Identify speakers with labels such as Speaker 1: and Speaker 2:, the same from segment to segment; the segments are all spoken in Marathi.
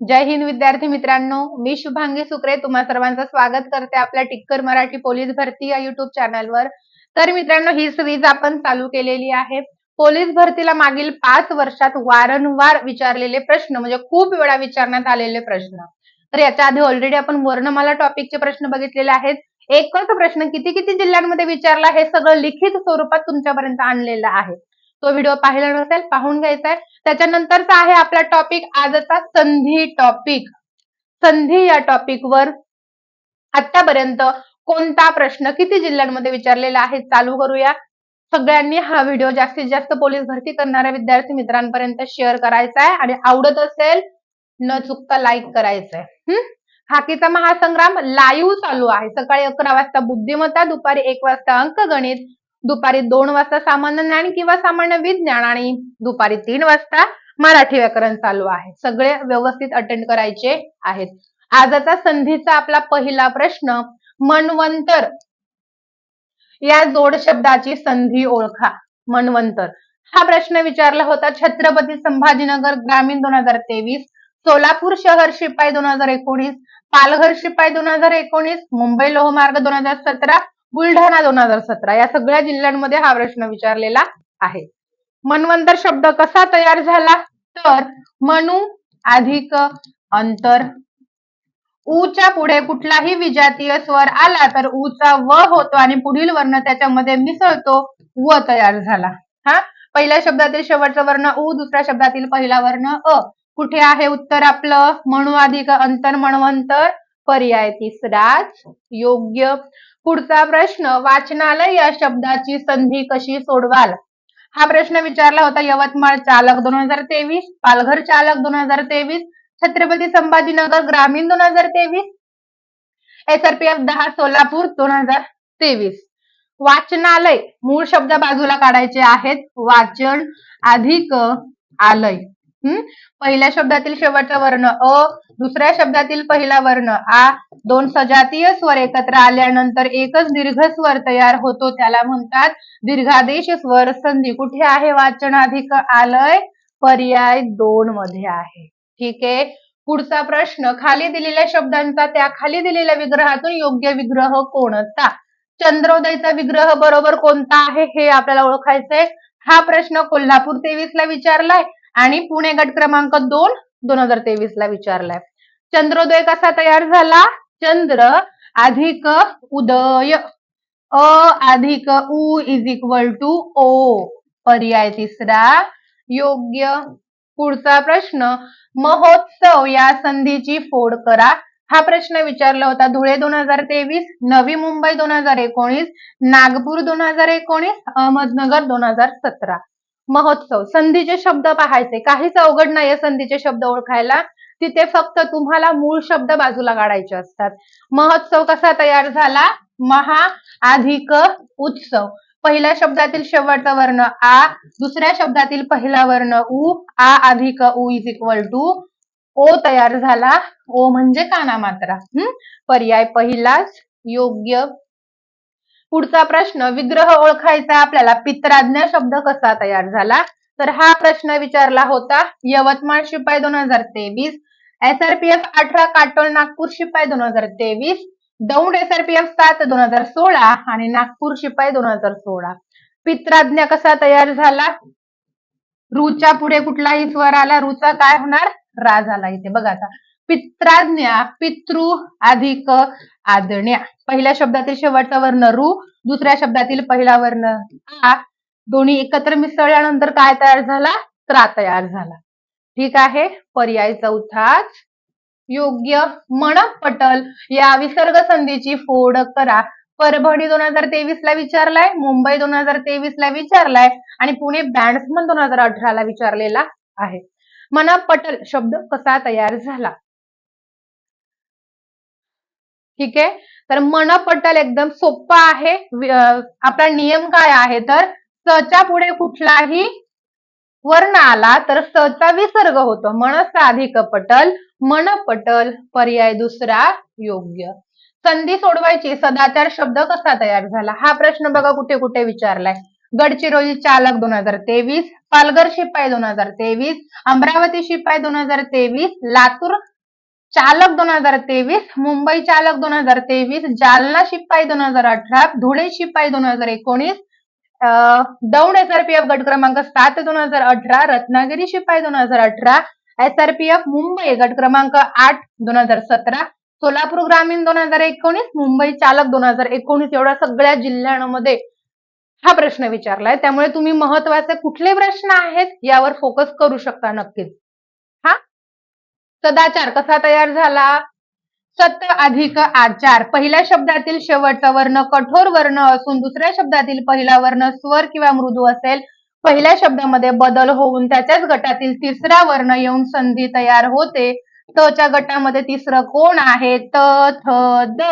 Speaker 1: जय हिंद विद्यार्थी मित्रांनो. मी शुभांगी सुक्रे तुम्हा सर्वांचं स्वागत करते आपल्या टिक्कर मराठी पोलीस भरती या युट्यूब चॅनलवर तर मित्रांनो ही सिरीज आपण चालू केलेली आहे. पोलीस भरतीला मागील पाच वर्षात वारंवार विचारलेले प्रश्न म्हणजे खूप वेळा विचारण्यात आलेले प्रश्न. तर याच्या आधी ऑलरेडी आपण वर्णमाला टॉपिकचे प्रश्न बघितलेले आहेत. एकच प्रश्न किती किती जिल्ह्यांमध्ये विचारला हे सगळं लिखित स्वरूपात तुमच्यापर्यंत आणलेलं आहे. तो व्हिडिओ पाहिला नसेल पाहून घ्यायचा आहे. त्याच्यानंतरचा आहे आपला टॉपिक आजचा संधी टॉपिक संधी या टॉपिकवर आतापर्यंत कोणता प्रश्न किती जिल्ह्यांमध्ये विचारलेला आहे चालू करूया. सगळ्यांनी हा व्हिडिओ जास्तीत जास्त पोलीस भरती करणाऱ्या विद्यार्थी मित्रांपर्यंत शेअर करायचा आहे. आणि आवडत असेल न चुकता लाईक करायचंय. हम्म हाकीचा महासंग्राम लाईव्ह चालू आहे. सकाळी अकरा वाजता बुद्धिमत्ता दुपारी एक वाजता अंकगणित दुपारी दोन वाजता सामान्य ज्ञान किंवा सामान्य विज्ञान आणि दुपारी तीन वाजता मराठी व्याकरण चालू आहे. सगळे व्यवस्थित अटेंड करायचे आहेत. आजचा संधीचा आपला पहिला प्रश्न मनवंतर. या जोड शब्दाची संधी ओळखा. मनवंतर. हा प्रश्न विचारला होता छत्रपती संभाजीनगर ग्रामीण दोन हजार तेवीस सोलापूर शहर शिपाई दोन हजार एकोणीस पालघर शिपाई दोन हजार एकोणीस मुंबई लोहमार्ग दोन हजार सतरा बुलढाणा दोन हजार सतरा या सगळ्या जिल्ह्यांमध्ये हा प्रश्न विचारलेला आहे. मनवंतर शब्द कसा तयार झाला? तर मनु अधिक अंतर. ऊच्या पुढे कुठलाही विजातीय स्वर आला तर ऊचा व होतो आणि पुढील वर्ण त्याच्यामध्ये मिसळतो व तयार झाला. हा? पहिल्या शब्दातील शेवटचा वर्ण उ दुसऱ्या शब्दातील पहिला वर्ण अ. कुठे आहे उत्तर आपलं? मनु अधिक अंतर मणवंतर पर्याय तिसराच. योग्य. पुढचा प्रश्न वाचनालय या शब्दाची संधी कशी सोडवाल? हा प्रश्न विचारला होता यवतमाळ चालक दोन हजार तेवीस पालघर चालक दोन हजार तेवीस छत्रपती संभाजीनगर ग्रामीण दोन हजार तेवीस एसआरपीएफ दहा सोलापूर दोन हजार तेवीस. वाचनालय मूळ शब्द बाजूला काढायचे आहेत वाचन अधिक आलय. पहिल्या शब्दातील शेवटचा वर्ण अ दुसऱ्या शब्दातील पहिला वर्ण आ. दोन सजातीय स्वर एकत्र आल्यानंतर एकच दीर्घ स्वर तयार होतो. त्याला म्हणतात दीर्घादेश स्वर संधी. कुठे आहे वाचनाधिक? आलय पर्याय दोन मध्ये आहे. ठीक आहे? पुढचा प्रश्न खाली दिलेल्या शब्दांचा त्या खाली दिलेल्या विग्रहातून योग्य विग्रह कोणता? चंद्रोदयचा विग्रह बरोबर कोणता आहे? हे आपल्याला ओळखायचंय. हा प्रश्न कोल्हापूर तेवीस ला विचारलाय. आणि पुणे गट क्रमांक दोन दोन हजार तेवीस ला विचारलाय. चंद्रोदय कसा तयार झाला? चंद्र अधिक उदय. अ अधिक उ इज इक्वल टू ओ पर्याय तिसरा. योग्य. पुढचा प्रश्न महोत्सव या संधीची फोड करा. हा प्रश्न विचारला होता धुळे दोन हजार तेवीस नवी मुंबई दोन हजार एकोणीस नागपूर दोन हजार एकोणीस अहमदनगर दोन हजार सतरा. महोत्सव. संधीचे शब्द पाहायचे. काहीच अवघड नाहीये संधीचे शब्द ओळखायला. तिथे फक्त तुम्हाला मूळ शब्द बाजूला काढायचे असतात. महोत्सव कसा तयार झाला? महा अधिक उत्सव. पहिल्या शब्दातील शेवटचा वर्ण आ दुसऱ्या शब्दातील पहिला वर्ण उ आ अधिक उ इज इक्वल टू ओ तयार झाला. ओ म्हणजे काना मात्रा. हम्म पर्याय पहिलाच योग्य पुढचा प्रश्न विग्रह ओळखायचा आपल्याला पित्राज्ञा शब्द कसा तयार झाला? तर हा प्रश्न विचारला होता यवतमाळ शिपाई दोन हजार तेवीस एसआरपीएफ अठरा काटोल नागपूर शिपाई दोन हजार तेवीस दौंड एसआरपीएफ सात दोन हजार सोळा आणि नागपूर शिपाई दोन हजार सोळा. पित्राज्ञा कसा तयार झाला? रुच्या पुढे कुठलाही स्वर आला? रूचा काय होणार? रा झाला इथे. बघा आता. पित्राज्ञा पितृ अधिक आदण्या. पहिल्या शब्दातील शेवटचा वर्ण रू दुसऱ्या शब्दातील पहिला वर्ण आ. दोन्ही एकत्र मिसळल्यानंतर काय तयार झाला? त्रा तयार झाला. ठीक आहे? पर्याय चौथाच. योग्य मन पटल. या विसर्ग संधीची फोड करा. परभणी दोन हजार तेवीस ला विचारलाय मुंबई दोन हजार तेवीस ला विचारलाय आणि पुणे बँड्समन दोन हजार अठरा ला विचारलेला आहे. मन पटल शब्द कसा तयार झाला? ठीक आहे? तर मनपटल एकदम सोप्पा आहे. आपला नियम काय आहे तर सच्या पुढे कुठलाही वर्ण आला तर सचा विसर्ग होतो. मनस अधिक पटल मनपटल पर्याय दुसरा योग्य. संधी सोडवायची. सदाचार शब्द कसा तयार झाला? हा प्रश्न बघा कुठे कुठे विचारलाय. गडचिरोली चालक दोन हजार तेवीस पालघर शिपाई दोन हजार तेवीस अमरावती शिपाई दोन हजार तेवीस लातूर चालक दोन हजार तेवीस मुंबई चालक दोन हजार तेवीस जालना शिपाई दोन हजार अठरा धुळे शिपाई दोन हजार एकोणीस अं, दौंड एसआरपीएफ गट क्रमांक सात दोन हजार अठरा रत्नागिरी शिपाई दोन हजार अठरा एसआरपीएफ मुंबई गट क्रमांक आठ दोन हजार सतरा सोलापूर ग्रामीण दोन हजार एकोणीस मुंबई चालक दोन हजार एकोणीस एवढ्या सगळ्या जिल्ह्यांमध्ये हा प्रश्न विचारलाय. त्यामुळे तुम्ही महत्त्वाचे कुठले प्रश्न आहेत यावर फोकस करू शकता नक्कीच. सदाचार कसा तयार झाला? सत अधिक आचार. पहिल्या शब्दातील शेवटचा वर्ण कठोर वर्ण असून दुसऱ्या शब्दातील पहिला वर्ण स्वर किंवा मृदू असेल. पहिल्या शब्दामध्ये बदल होऊन त्याच्याच गटातील तिसरा वर्ण येऊन संधी तयार होते. तच्या गटामध्ये तिसरं कोण आहे? त थ द.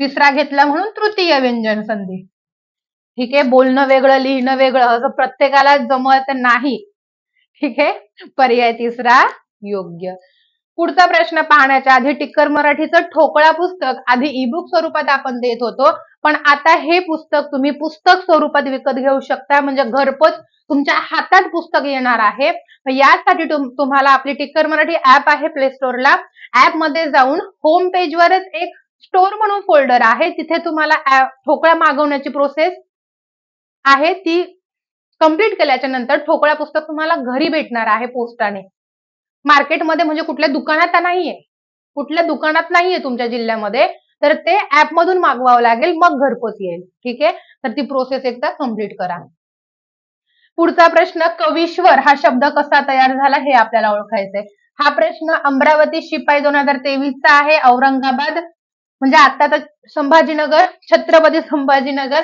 Speaker 1: तिसरा घेतला म्हणून तृतीय व्यंजन संधी. ठीक आहे? बोलणं वेगळं लिहिणं वेगळं असं प्रत्येकाला जमत नाही. ठीक आहे? पर्याय तिसरा. योग्य. पुढचा प्रश्न पाहण्याच्या आधी टिक्कर मराठीचं ठोकळा पुस्तक आधी ईबुक स्वरूपात आपण देत होतो. पण आता हे पुस्तक तुम्ही पुस्तक स्वरूपात विकत घेऊ शकता. म्हणजे घरपोच तुमच्या हातात पुस्तक येणार आहे. यासाठी तुम- तुम्हाला आपली टिक्कर मराठी ऍप आहे प्ले स्टोअरला ऍपमध्ये जाऊन होम पेजवरच एक स्टोअर म्हणून फोल्डर आहे. तिथे तुम्हाला ठोकळा मागवण्याची प्रोसेस आहे. ती कंप्लीट केल्याच्यानंतर ठोकळा पुस्तक तुम्हाला घरी भेटणार आहे पोस्टाने. मार्केटमध्ये म्हणजे कुठल्या दुकानात नाहीये. कुठल्या दुकानात नाहीये तुमच्या जिल्ह्यामध्ये. तर ते ऍप मधून मागवावं लागेल मग घरपोच येईल. ठीक आहे? तर ती प्रोसेस एकदा कंप्लीट करा. पुढचा प्रश्न कवीश्वर हा शब्द कसा तयार झाला हे आपल्याला ओळखायचंय. हा प्रश्न अमरावती शिपाई दोन हजार तेवीसचा आहे औरंगाबाद म्हणजे आता संभाजीनगर छत्रपती संभाजीनगर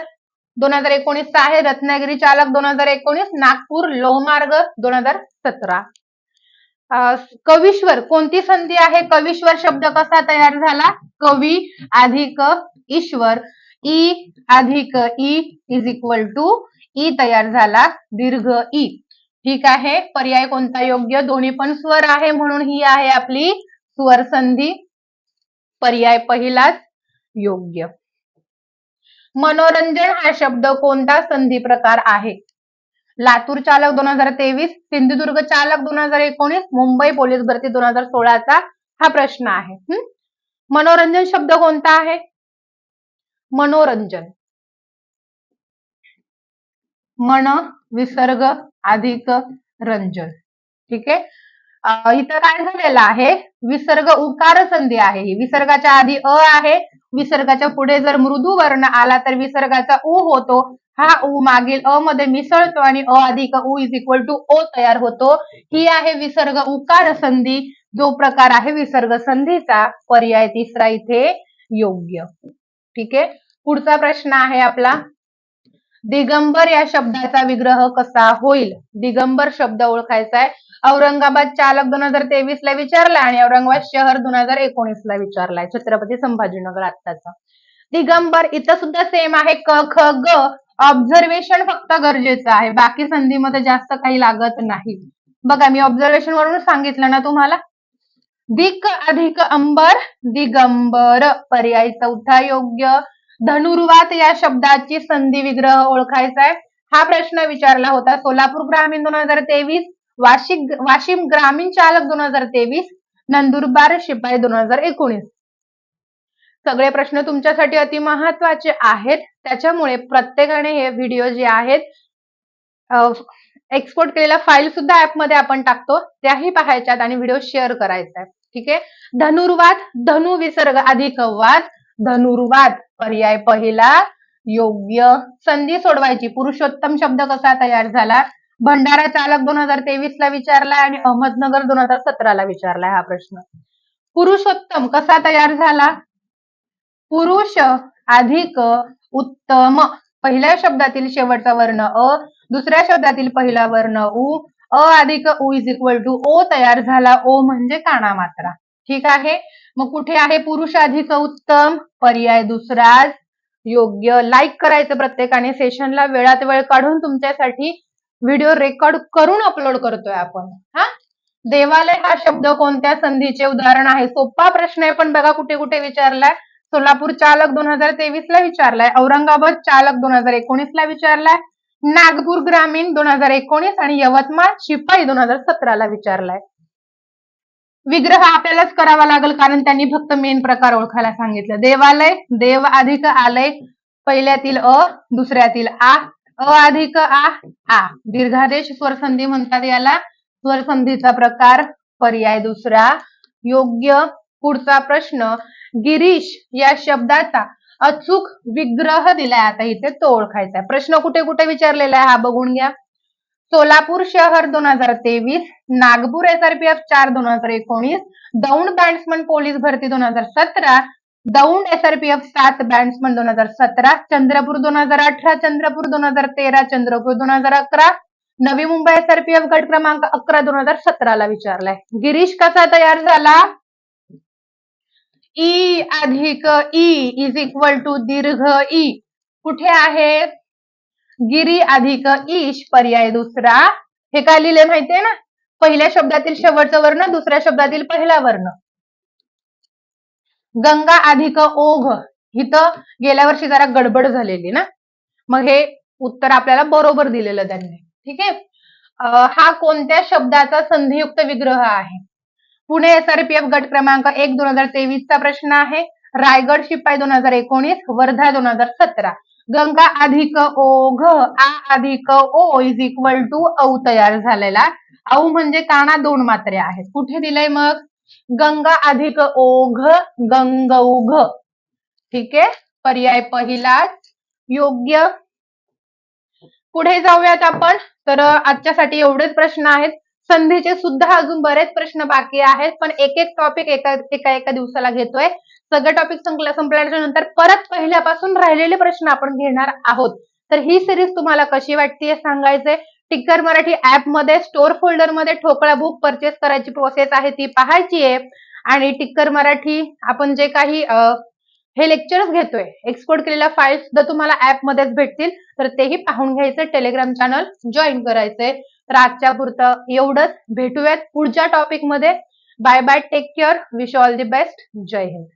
Speaker 1: दोन हजार एकोणीसचा आहे रत्नागिरी चालक दोन हजार एकोणीस नागपूर लोहमार्ग दोन हजार सतरा. कविश्वर कोणती संधी आहे? कविश्वर शब्द कसा तयार झाला? कवी अधिक ईश्वर. ई अधिक ई इज इक्वल टू ई तयार झाला दीर्घ ई. ठीक आहे? पर्याय कोणता योग्य? दोन्ही पण स्वर आहे म्हणून ही आहे आपली स्वर संधी. पर्याय पहिलाच योग्य. मनोरंजन हा शब्द कोणता संधी प्रकार आहे? लातूर चालक दोन हजार तेवीस सिंधुदुर्ग चालक दोन हजार एकोणीस मुंबई पोलीस भरती दोन हजार सोळाचा हा प्रश्न आहे. हम्म? मनोरंजन शब्द कोणता आहे? मनोरंजन. मन विसर्ग अधिक रंजन. ठीक आहे? इथं काय झालेलं आहे? विसर्ग उकार संधी आहे ही. विसर्गाच्या आधी अ आहे. विसर्गाच्या पुढे जर मृदू वर्ण आला तर विसर्गाचा उ होतो. हा उ मागील अ मध्ये मिसळतो आणि अ अधिक उ इज इक्वल टू ओ तयार होतो. ही आहे विसर्ग उकार संधी. जो प्रकार आहे विसर्ग संधीचा पर्याय तिसरा इथे योग्य. ठीक आहे? पुढचा प्रश्न आहे आपला. दिगंबर या शब्दाचा विग्रह कसा होईल? दिगंबर शब्द ओळखायचा आहे. औरंगाबाद चालक दोन हजार तेवीस ला विचारला आणि औरंगाबाद शहर दोन हजार एकोणीस ला विचारलाय. छत्रपती संभाजीनगर आत्ताचा. दिगंबर इथं सुद्धा सेम आहे. क ख ग ऑब्झर्वेशन फक्त गरजेचं आहे. बाकी संधीमध्ये जास्त काही लागत नाही. बघा मी ऑब्झर्वेशन वरून सांगितलं ना तुम्हाला? दिक अधिक अंबर दिगंबर पर्याय चौथा योग्य. धनुर्वात या शब्दाची संधी विग्रह ओळखायचा आहे हा प्रश्न विचारला होता सोलापूर ग्रामीण दोन हजार तेवीस वाशिक वाशिम ग्रामीण चालक दोन हजार तेवीस नंदुरबार शिपाई दोन हजार एकोणीस. सगळे प्रश्न तुमच्यासाठी अति महत्त्वाचे आहेत. त्याच्यामुळे प्रत्येकाने हे व्हिडिओ जे आहेत एक्सपोर्ट केलेल्या फाईल सुद्धा ऍपमध्ये आपण टाकतो. त्याही पाहायच्यात आणि व्हिडिओ शेअर करायचा आहे ठीक आहे? धनुर्वाद धनु विसर्ग अधिक वाद धनुर्वाद पर्याय पहिला योग्य संधी सोडवायची. पुरुषोत्तम शब्द कसा तयार झाला? भंडारा चालक दोन हजार तेवीस ला विचारलाय आणि अहमदनगर दोन हजार सतरा ला विचारलाय हा प्रश्न. पुरुषोत्तम कसा तयार झाला? पुरुष अधिक उत्तम. पहिल्या शब्दातील शेवटचा वर्ण अ दुसऱ्या शब्दातील पहिला वर्ण उ. अ अधिक उ इज इक्वल टू ओ तयार झाला. ओ म्हणजे काना मात्रा. ठीक आहे? मग कुठे आहे पुरुष अधिक उत्तम? पर्याय दुसराच. योग्य. लाईक करायचं प्रत्येकाने. सेशनला वेळात वेळ काढून तुमच्यासाठी व्हिडिओ रेकॉर्ड करून अपलोड करतोय आपण. हा? देवालय हा शब्द कोणत्या संधीचे उदाहरण आहे? सोपा प्रश्न आहे पण बघा कुठे कुठे विचारलाय. सोलापूर चालक दोन हजार तेवीस ला विचारलाय. औरंगाबाद चालक दोन हजार एकोणीस ला विचारलाय. नागपूर ग्रामीण दोन हजार एकोणीस आणि यवतमाळ शिपाई दोन हजार सतरा ला विचारलाय. विग्रह आपल्यालाच करावा लागेल कारण त्यांनी फक्त मेन प्रकार ओळखायला सांगितलं. देवालय देव अधिक आलय. पहिल्यातील अ दुसऱ्यातील आ अ अधिक आ आ. दीर्घादेश स्वरसंधी म्हणतात याला. स्वरसंधीचा प्रकार पर्याय दुसरा. योग्य पुढचा प्रश्न. गिरीश या शब्दाचा अचूक विग्रह दिलाय. आता इथे तो ओळखायचा प्रश्न कुठे कुठे विचारलेला आहे? हा बघून घ्या. सोलापूर शहर दोन हजार तेवीस नागपूर एसआरपीएफ चार दोन हजार एकोणीस दौंड बॅट्समन पोलीस भरती दोन हजार सतरा दौंड एसआरपीएफ सात बॅट्समन दोन हजार सतरा चंद्रपूर दोन हजार अठरा चंद्रपूर दोन हजार तेरा चंद्रपूर दोन हजार अकरा नवी मुंबई एसआरपीएफ गट क्रमांक अकरा दोन हजार सतराला विचारलाय. गिरीश कसा तयार झाला? ई अधिक ई इज इक्वल टू दीर्घ ई कुठे आहे? गिरी अधिक e ईश पर्याय दुसरा. हे काय लिहिले माहितीये ना? पहिल्या शब्दातील शेवटचं वर्ण दुसऱ्या शब्दातील पहिला वर्ण. गंगा अधिक ओघ इथं गेल्या वर्षी जरा गडबड झालेली ना. मग हे उत्तर आपल्याला बरोबर दिलेलं त्यांनी. ठीक आहे? हा कोणत्या शब्दाचा संधियुक्त विग्रह आहे? पुणे एसआरपीएफ गट क्रमांक एक दोन हजार तेवीसचा प्रश्न आहे. रायगड शिपाई दोन हजार एकोणीस वर्धा दोन हजार सतरा. गंगा अधिक ओघ आ अधिक ओ इज इक्वल टू औ तयार झालेला. औ म्हणजे काना दोन मात्रे आहेत. कुठे दिलंय मग? गंगा अधिक ओघ गंगौघ. ठीक आहे? पर्याय पहिलाच. योग्य. पुढे जाऊयात आपण. तर आजच्यासाठी एवढेच प्रश्न आहेत. संधीचे सुद्धा अजून बरेच प्रश्न बाकी आहेत पण एक एक टॉपिक एका एका एका दिवसाला घेतोय. सगळे टॉपिक संपल्या संपल्याच्या नंतर परत पहिल्यापासून राहिलेले प्रश्न आपण घेणार आहोत. तर ही सिरीज तुम्हाला कशी वाटते सांगायचंय. टिक्कर मराठी ऍपमध्ये स्टोर फोल्डरमध्ये ठोकळा बुक परचेस करायची प्रोसेस आहे ती पाहायची आहे. आणि टिक्कर मराठी आपण जे काही हे लेक्चर्स घेतोय एक्सपोर्ट केलेल्या फाईल्स जर तुम्हाला ऍपमध्येच भेटतील तर तेही पाहून घ्यायचं. टेलिग्राम चॅनल जॉईन करायचंय. तर आजच्या पुरतं एवढंच. भेटूयात पुढच्या टॉपिकमध्ये bye bye take care wish all the best Jai Hind.